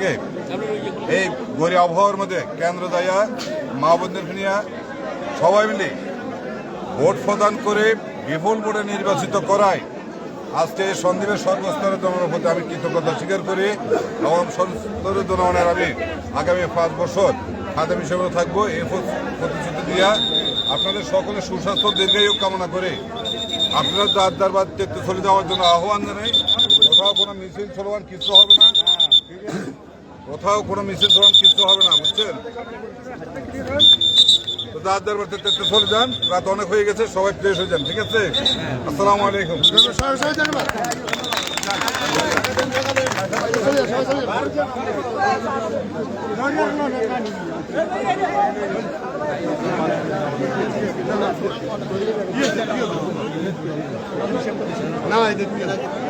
আজকে এই গরি আবহাওয়ার মধ্যে কেন্দ্র দায়া, মা বোনদের নিয়ে সবাই মিলে ভোট প্রদান করে বিপুল ভোটে নির্বাচিত করায় আজকে সন্দীপের সর্বস্তরের জনগণের প্রতি আমি কৃতজ্ঞতা স্বীকার করি। এবং সর্বস্তরের জনগণের আমি আগামী পাঁচ বছর খাদেম হিসেবে থাকব। এই প্রতিশ্রুতি দিয়া আপনাদের সকলের সুস্বাস্থ্য, দীর্ঘায়ু কামনা করে আপনারা দাঁত দারবাদ দেখতে চলে যাওয়ার জন্য আহ্বান জানাই। কোথাও কোনো মিছিল চলবান কিছু হবে না। কোথাও কোনো মিছিল চলবান কিছু হবে না, বুঝছেন? তো যান, রাত অনেক হয়ে গেছে, সবাই ফ্রেশ হয়ে যান, ঠিক আছে? আসসালামু আলাইকুম। আচ্ছা